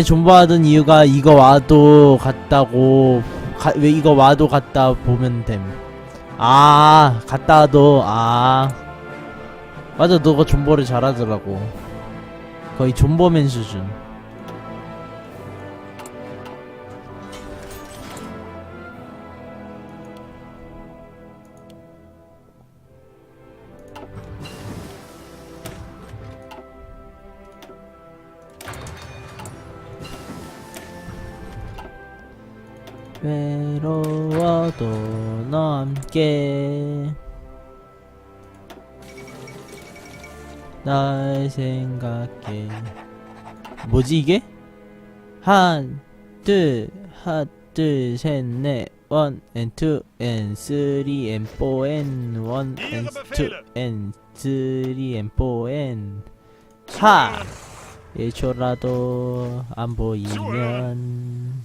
존버하던 이유가 이거 와도 갔다고 가, 왜 이거 와도 갔다 보면 됨. 아 갔다 와도 아 맞아 너가 존버를 잘하더라고. 거의 존버맨 수준. 외로워도 너 함께 날 생각해 뭐지 이게? 한, 둘, 하, 둘, 셋, 넷, 원, and two, and three, and four, and one, and two, and three, and four, and 하! 1초라도 안 보이면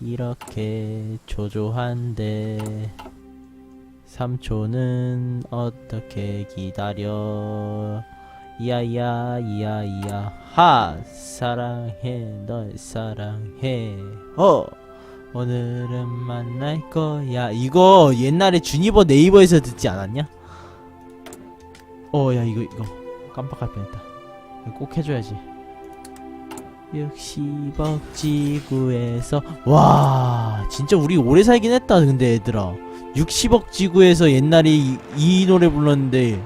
이렇게 초조한데 3초는 어떻게 기다려? 이야이야 이야이야. 하 사랑해 널 사랑해. 어 오늘은 만날 거야. 이거 옛날에 주니버 네이버에서 듣지 않았냐? 어 야 이거 이거. 깜빡할 뻔했다. 꼭 해줘야지 60억 지구에서. 와 진짜 우리 오래 살긴 했다 근데 얘들아. 60억 지구에서 옛날에 이, 이 노래 불렀는데.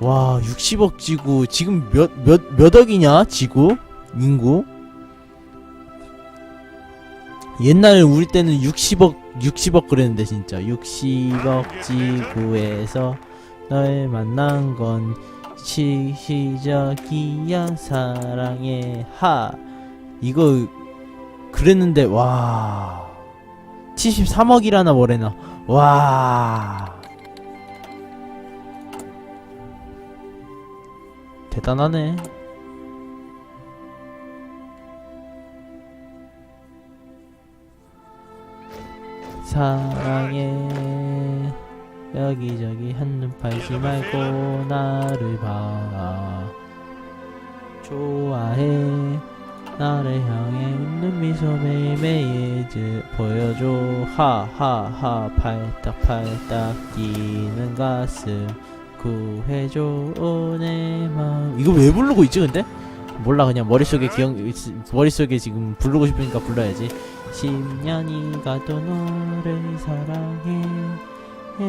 와 60억 지구. 지금 몇 몇 몇 억이냐 지구? 인구? 옛날에 우리 때는 60억 60억 그랬는데 진짜. 60억 지구에서 널 만난 건 시, 시작이야. 사랑의 하. 이거 그랬는데 와. 73억이라나 뭐래나. 와. 대단하네. 사랑해 여기저기 한눈 팔지 말고 나를 봐. 좋아해. 나를 향해 웃는 미소 매일매일 드- 보여줘. 하하하 팔딱팔딱 뛰는 가슴 구해줘. 내 마음. 이거 왜 부르고 있지 근데? 몰라 그냥 머릿속에 기억 머릿속에 지금 부르고 싶으니까 불러야지. 10년이 가도 너를 사랑해 해.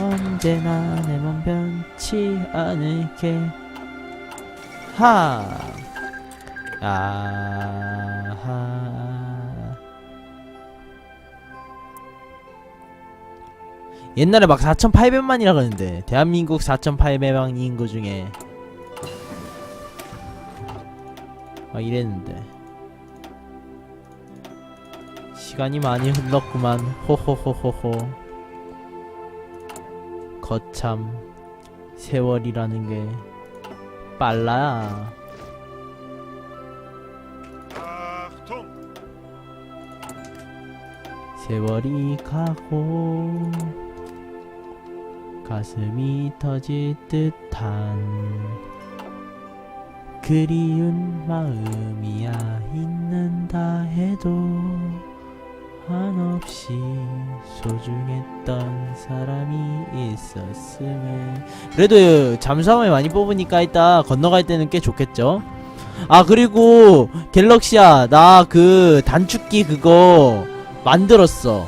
언제나 내맘 변치 않을게. 하. 아하. 옛날에 막 4,800만이라 그러는데 대한민국 4,800만 인구 중에 막 이랬는데 시간이 많이 흘렀구만. 호호호호호. 거참 세월이라는 게 빨라! 세월이 가고 가슴이 터질 듯한 그리운 마음이야. 있는다 해도 한없이 소중했던 사람이 있었음을 그래도 잠수함을 많이 뽑으니까 이따 건너갈 때는 꽤 좋겠죠? 아 그리고 갤럭시야 나 그 단축키 그거 만들었어.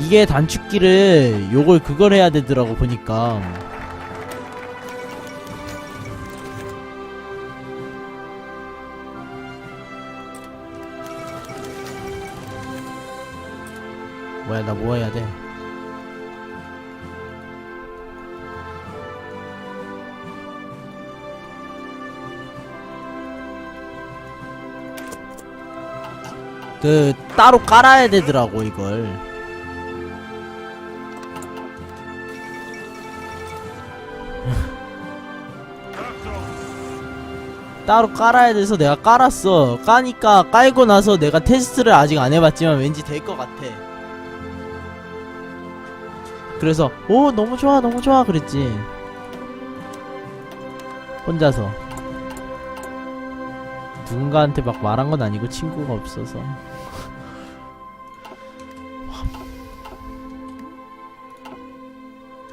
이게 단축키를 요걸 그걸 해야 되더라고 보니까 뭐야 나 뭐 해야 돼? 그 따로 깔아야 되더라고 이걸! 따로 깔아야 돼서 내가 깔았어 까니까 깔고 나서 내가 테스트를 아직 안 해봤지만 왠지 될 것 같아 그래서 오 너무 좋아 너무 좋아 그랬지. 혼자서. 누군가한테 막 말한 건 아니고 친구가 없어서.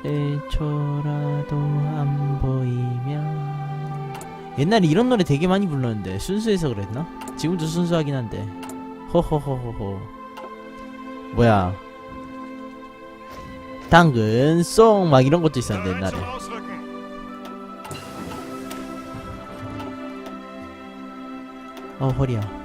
일초라도 안 보이면. 옛날에 이런 노래 되게 많이 불렀는데 순수해서 그랬나? 지금도 순수하긴 한데. 호호호호호 뭐야 당근 송막 이런 것도 있었는데 옛날에. 어 허리야.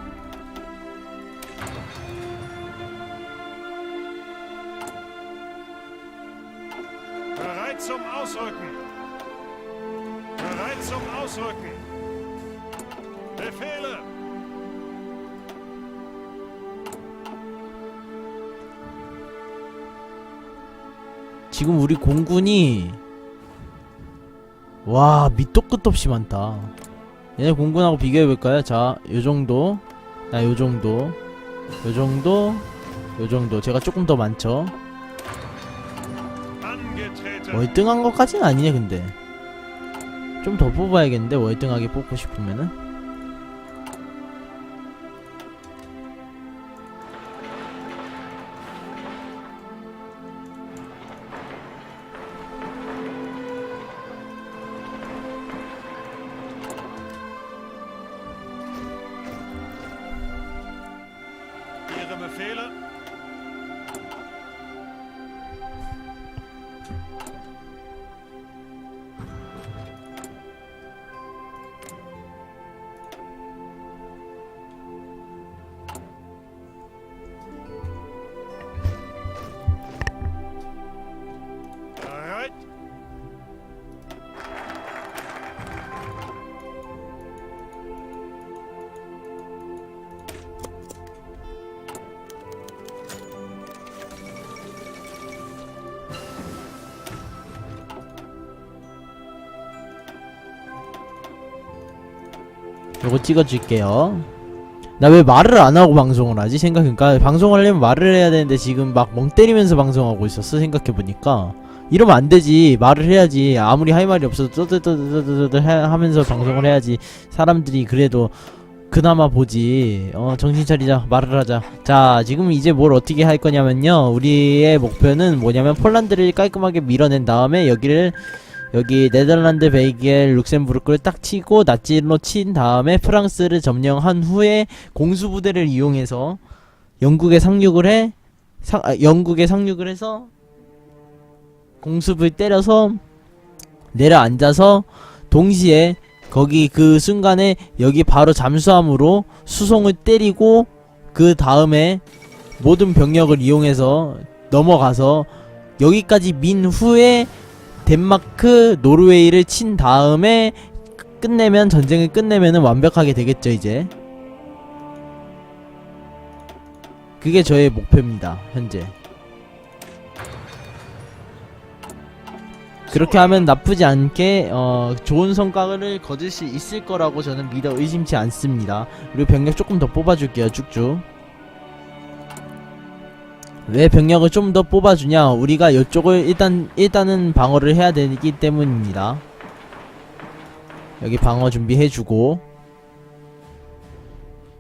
지금 우리 공군이 와 밑도 끝도 없이 많다. 얘네 공군하고 비교해볼까요? 자 요정도. 나 요정도. 요정도. 요정도. 제가 조금 더 많죠. 월등한 것까지는 아니네 근데. 좀 더 뽑아야겠는데 월등하게 뽑고 싶으면은 de bevelen 요거 찍어줄게요. 나 왜 말을 안 하고 방송을 하지? 생각해니까 방송을 하려면 말을 해야 되는데 지금 막 멍 때리면서 방송하고 있었어 생각해보니까. 이러면 안 되지. 말을 해야지. 아무리 할 말이 없어도 떠들떠들떠들 하면서 방송을 해야지. 사람들이 그래도 그나마 보지. 어 정신 차리자. 말을 하자. 자 지금 이제 뭘 어떻게 할 거냐면요. 우리의 목표는 뭐냐면 폴란드를 깔끔하게 밀어낸 다음에 여기를 여기 네덜란드, 벨기에, 룩셈부르크를 딱 치고 나치로 친 다음에 프랑스를 점령한 후에 공수부대를 이용해서 영국에 상륙을 해 상, 아, 영국에 상륙을 해서 공수부를 때려서 내려앉아서 동시에 거기 그 순간에 여기 바로 잠수함으로 수송을 때리고 그 다음에 모든 병력을 이용해서 넘어가서 여기까지 민 후에 덴마크, 노르웨이를 친 다음에 끝내면 전쟁을 끝내면은 완벽하게 되겠죠 이제. 그게 저의 목표입니다 현재. 그렇게 하면 나쁘지 않게 어, 좋은 성과를 거둘 수 있을 거라고 저는 믿어 의심치 않습니다. 그리고 병력 조금 더 뽑아줄게요 쭉쭉. 왜 병력을 좀 더 뽑아주냐? 우리가 이쪽을 일단 일단은 방어를 해야 되기 때문입니다. 여기 방어 준비해주고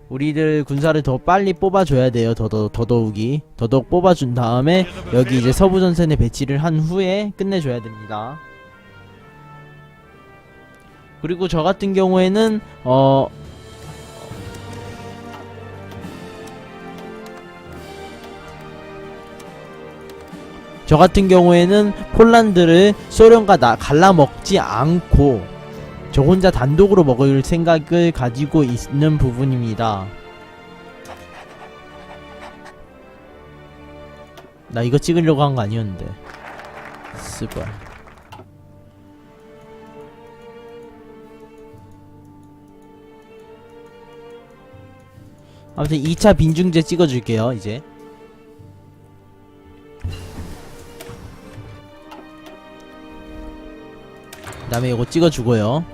우리들 군사를 더 빨리 뽑아줘야 돼요. 더더 더더욱이 더더욱 뽑아준 다음에 여기 이제 서부 전선에 배치를 한 후에 끝내줘야 됩니다. 그리고 저 같은 경우에는 어 저 같은 경우에는 폴란드를 소련과 나 갈라먹지 않고 저 혼자 단독으로 먹을 생각을 가지고 있는 부분입니다. 나 이거 찍으려고 한 거 아니었는데. 스발. 아무튼 2차 빈중제 찍어줄게요, 이제. 다음에 이거 찍어주고요.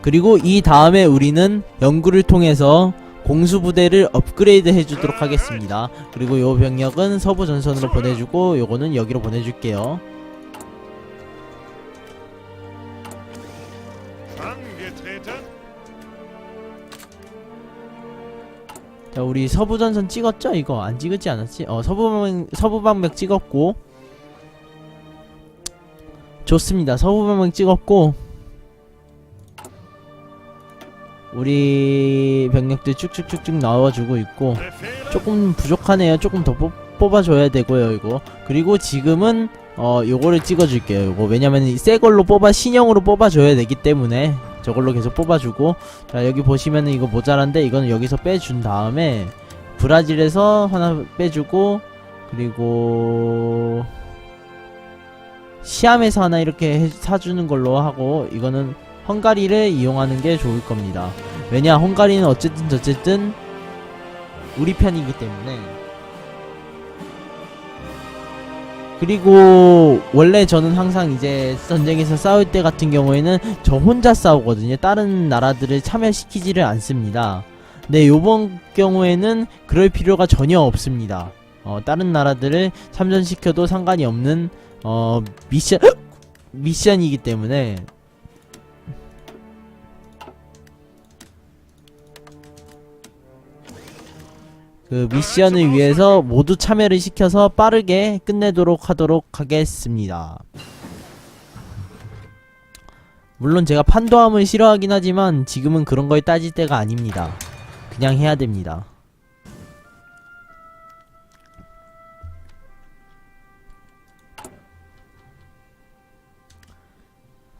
그리고 이 다음에 우리는 연구를 통해서 공수부대를 업그레이드 해주도록 하겠습니다. 그리고 요 병력은 서부 전선으로 보내주고 요거는 여기로 보내줄게요. 자 우리 서부 전선 찍었죠 이거 안 찍었지 않았지 어 서부방 서부 방맥 찍었고 좋습니다 서부방맥 찍었고 우리 병력들 쭉쭉쭉쭉 나와주고 있고. 조금 부족하네요. 조금 더 뽑, 뽑아줘야 되고요, 이거. 그리고 지금은, 어, 요거를 찍어줄게요, 요거. 왜냐면, 이새 걸로 뽑아, 신형으로 뽑아줘야 되기 때문에, 저걸로 계속 뽑아주고, 자, 여기 보시면은 이거 모자란데, 이거는 여기서 빼준 다음에, 브라질에서 하나 빼주고, 그리고, 시암에서 하나 이렇게 해- 사주는 걸로 하고, 이거는 헝가리를 이용하는 게 좋을 겁니다. 왜냐, 헝가리는 어쨌든 저쨌든, 우리 편이기 때문에 그리고 원래 저는 항상 이제 전쟁에서 싸울 때 같은 경우에는 저 혼자 싸우거든요. 다른 나라들을 참여시키지를 않습니다. 근데 요번 경우에는 그럴 필요가 전혀 없습니다. 어, 다른 나라들을 참전시켜도 상관이 없는 어, 미션 미션이기 때문에 그 미션을 위해서 모두 참여를 시켜서 빠르게 끝내도록 하도록 하겠습니다. 물론 제가 판도함을 싫어하긴 하지만 지금은 그런 걸 따질 때가 아닙니다. 그냥 해야 됩니다.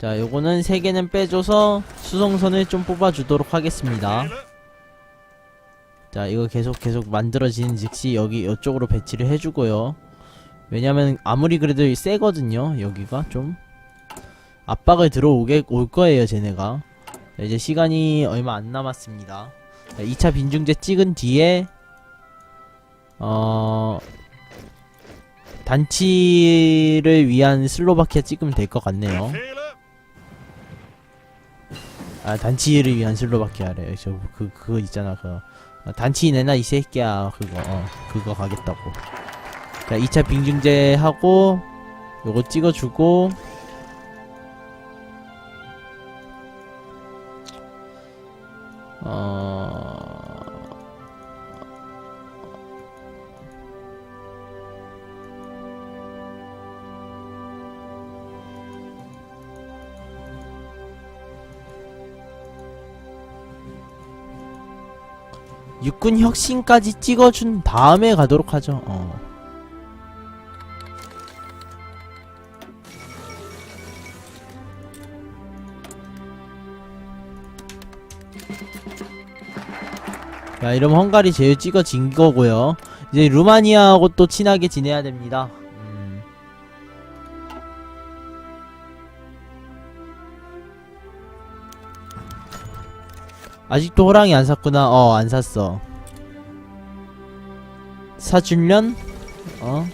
자, 요거는 세 개는 빼줘서 수송선을 좀 뽑아주도록 하겠습니다. 자 이거 계속 계속 만들어지는 즉시 여기 이쪽으로 배치를 해주고요 왜냐면 아무리 그래도 이 세거든요 여기가 좀 압박을 들어오게 올 거예요 쟤네가 자, 이제 시간이 얼마 안 남았습니다 자, 2차 빈중제 찍은 뒤에 어 단치를 위한 슬로바키아 찍으면 될 것 같네요. 아 단치를 위한 슬로바키아 래 저 그 그거 있잖아. 그 어, 단치 내놔 이 새끼야. 그거 어 그거 가겠다고. 자 2차 빙중제 하고 요거 찍어주고. 어 육군 혁신까지 찍어준 다음에 가도록 하죠. 어. 자, 이러면 헝가리 제일 찍어진 거고요. 이제 루마니아하고 또 친하게 지내야 됩니다. 아직도 호랑이 안 샀구나. 어, 안 샀어. 사줄련? 어?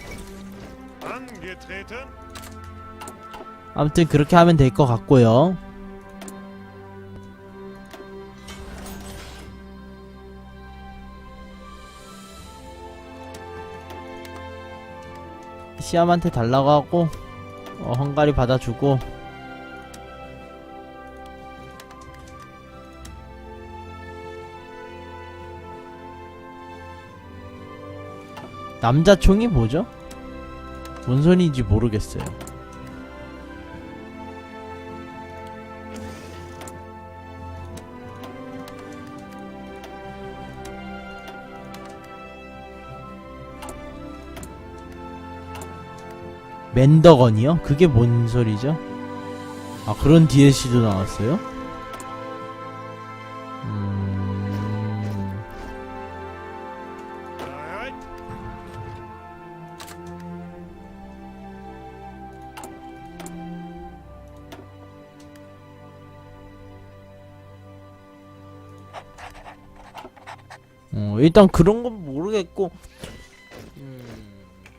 아무튼 그렇게 하면 될 것 같고요. 시암한테 달라고 하고 어, 헝가리 받아주고 남자 총이 뭐죠? 뭔 소리인지 모르겠어요. 맨더건이요? 그게 뭔 소리죠? 아 그런 DLC도 나왔어요? 일단 그런 건 모르겠고 음,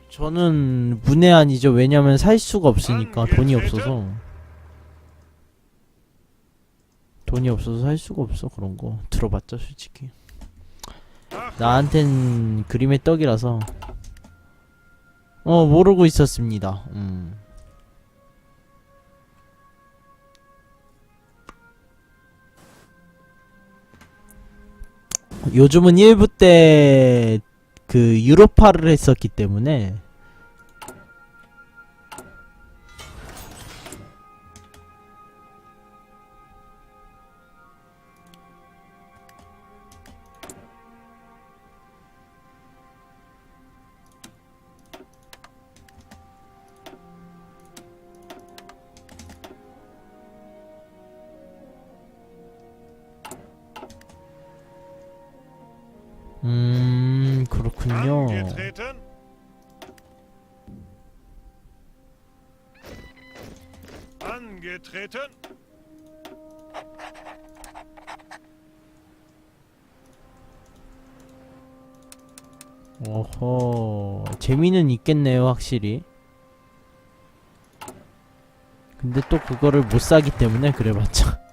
저는 문외한이죠. 왜냐면 살 수가 없으니까 돈이 없어서. 돈이 없어서 살 수가 없어 그런 거. 들어봤자 솔직히. 나한텐 그림의 떡이라서. 어 모르고 있었습니다. 음. 요즘은 1부 때 그 유로파를 했었기 때문에 있겠네요 확실히. 근데 또 그거를 못 사기 때문에 그래봤자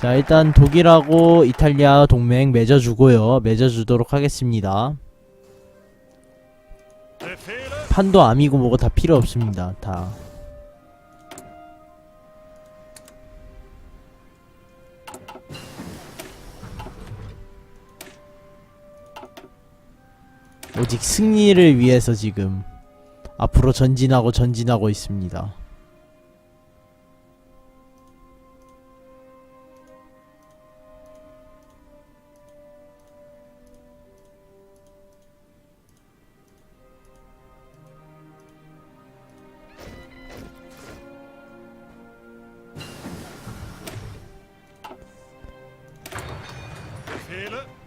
자 일단 독일하고 이탈리아 동맹 맺어주고요. 맺어주도록 하겠습니다. 판도 암이고 뭐고 다 필요 없습니다 다 오직 승리를 위해서 지금 앞으로 전진하고 전진하고 있습니다.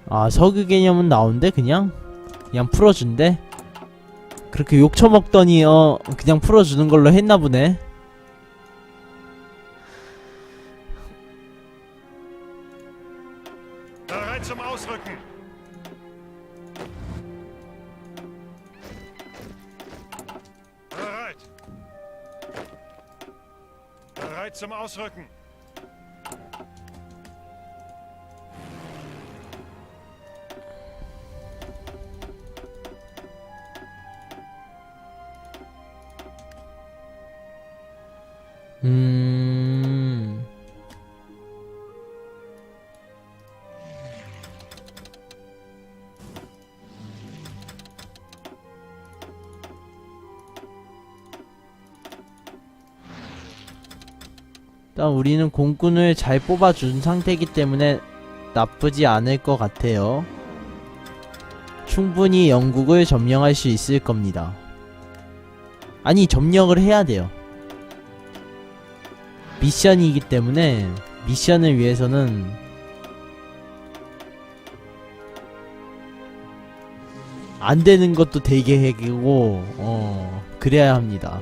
아 서구 개념은 나온대 그냥 그냥 풀어준대? 그렇게 욕 처먹더니 어 그냥 풀어주는 걸로 했나 보네 일단 우리는 공군을 잘 뽑아준 상태이기 때문에 나쁘지 않을 것 같아요. 충분히 영국을 점령할 수 있을 겁니다. 아니, 점령을 해야 돼요. 미션이기 때문에 미션을 위해서는 안 되는 것도 되게 해고 어 그래야 합니다.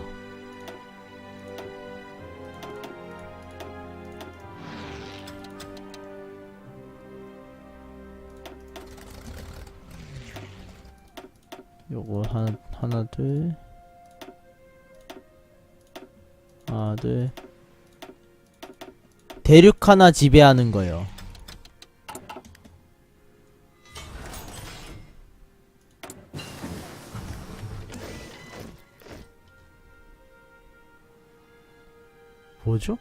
하나 하나 둘 하나 둘 대륙 하나 지배하는 거요. 뭐죠?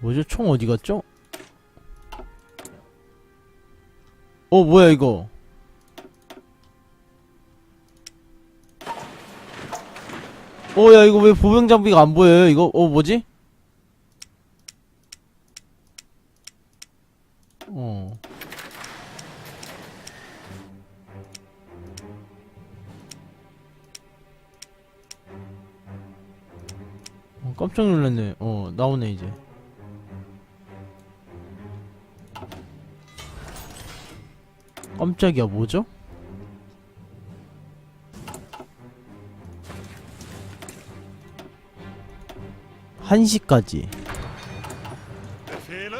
뭐죠? 총 어디 갔죠? 어 뭐야 이거? 어 야 이거 왜 보병 장비가 안 보여요? 이거 어 뭐지? 어. 어, 깜짝 놀랐네. 어, 나오네, 이제. 깜짝이야, 뭐죠? 한시까지 Befehle.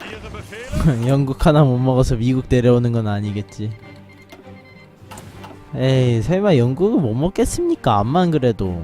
Ihre Befehle. 영국 하나 못 먹어서 미국 데려오는 건 아니겠지. 에이, 설마 영국을 못 먹겠습니까? 암만 그래도.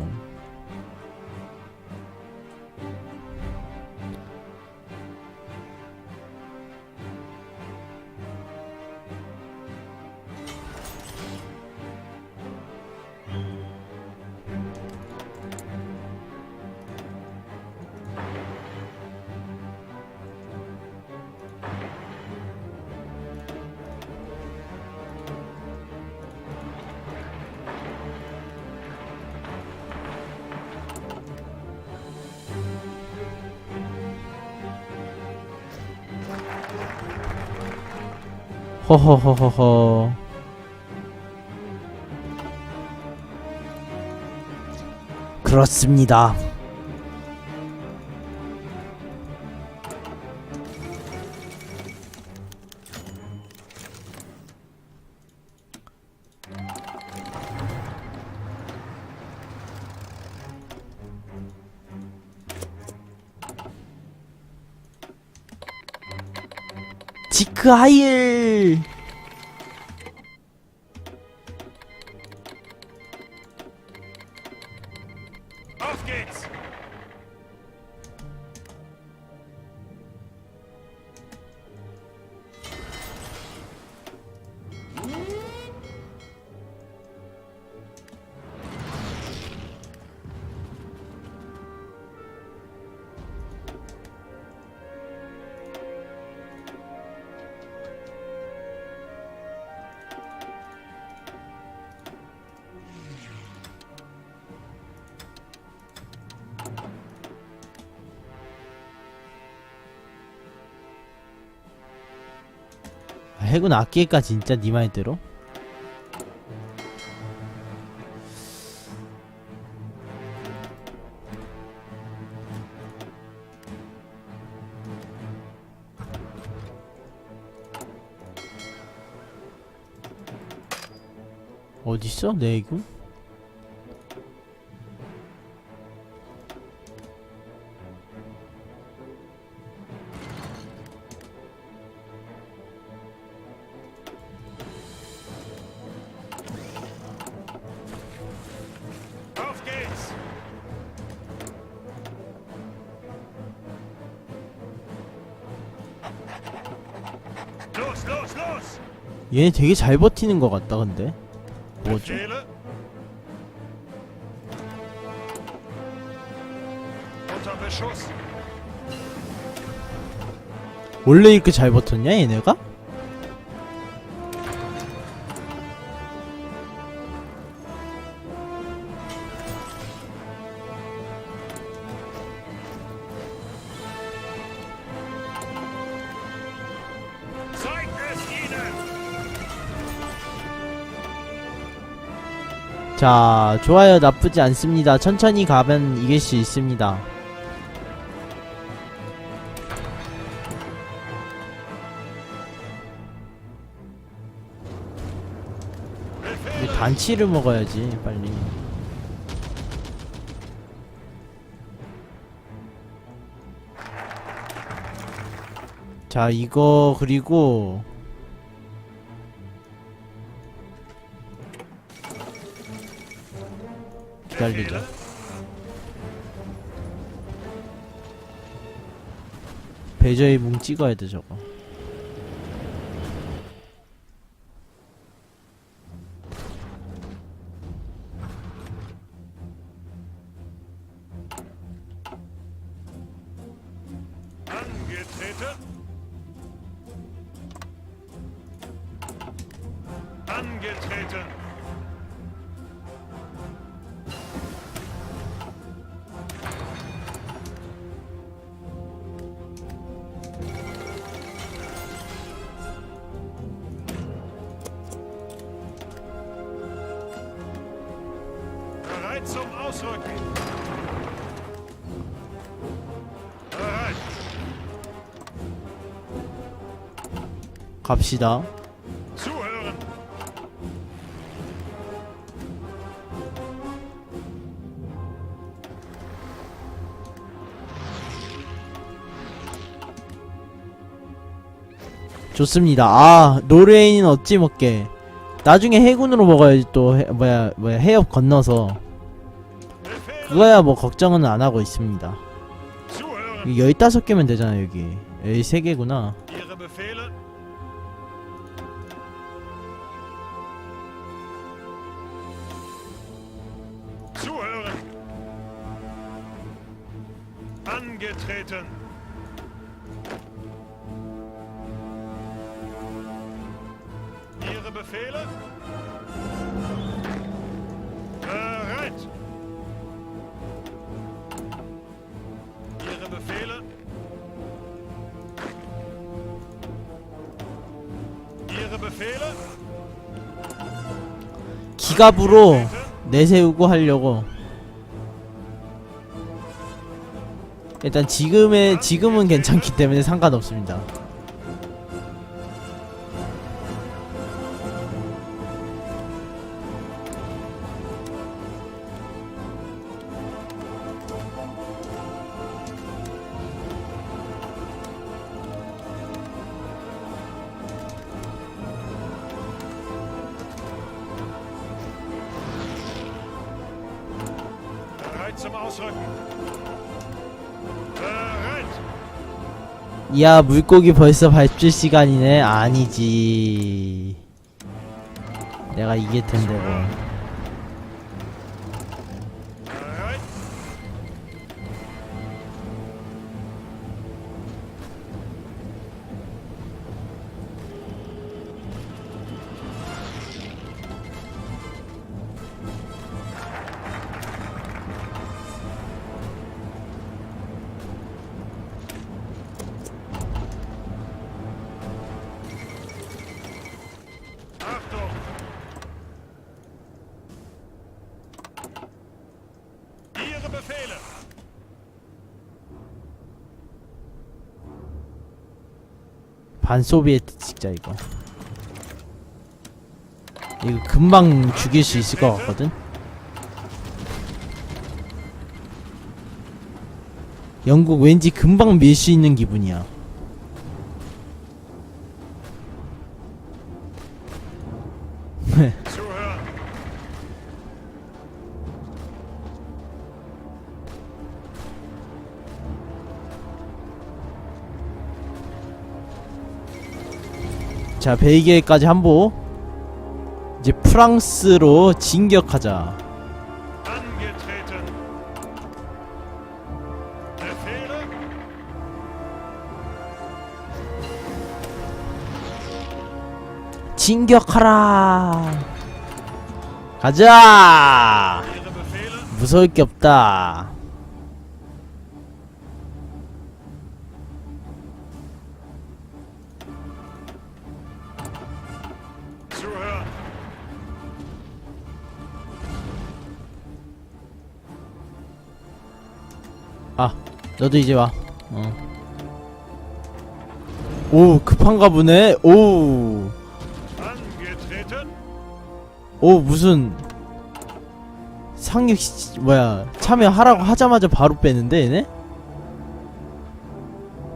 허허허허허. 그렇습니다. 지크 하 아, 해군 아끼까 진짜 니 말대로? 어딨어? 내 해군? 얘네 되게 잘 버티는 것 같다 근데 뭐죠? 원래 이렇게 잘 버텼냐 얘네가? 자 좋아요 나쁘지 않습니다 천천히 가면 이길 수 있습니다! 단치를 먹어야지 빨리 자 이거 그리고 Befehle? 배저의 뭉 찍어야 돼 저거 갑시다! 좋습니다 아 노르웨이는 어찌 먹게 나중에 해군으로 먹어야지 또 해, 뭐야 뭐야 해협 건너서! 그거야 뭐 걱정은 안 하고 있습니다 Zuhören! 이게 15개면 되잖아 여기 여기 3개구나 기갑으로. 내세우고 하려고 일단 지금의 지금은 괜찮기 때문에 상관없습니다. 야 물고기 벌써 밟질 시간이네. 아니지. 내가 이길 텐데 뭐 반 소비에트 찍자 이거. 이거 금방 죽일 수 있을 것 같거든? 영국 왠지 금방 밀 수 있는 기분이야 자 벨기에까지 한보 이제 프랑스로 진격하자? 진격하라 가자? 무서울 게 없다 아 너도 이제 와 어. 오 급한가 보네 오 Angetreten! 오 무슨 상륙 시, 뭐야 참여하라고 하자마자 바로 빼는데 얘네?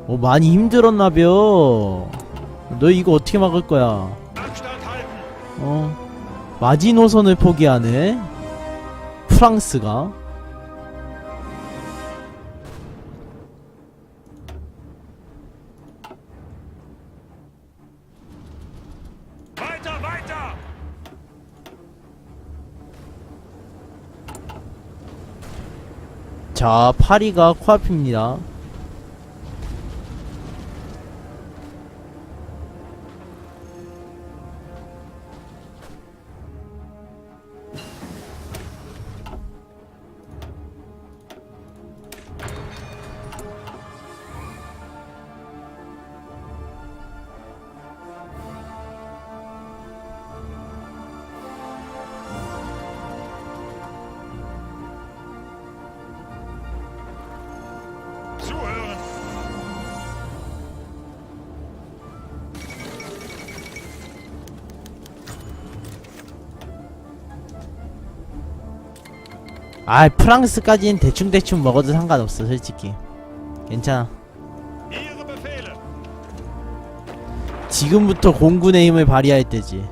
오 많이 힘들었나벼 너 이거 어떻게 막을 거야! 어 마지노선을 포기하네 프랑스가 자 파리가 코앞입니다 아 프랑스까지는 대충대충 먹어도 상관없어 솔직히 괜찮아! 지금부터 공군의 힘을 발휘할 때지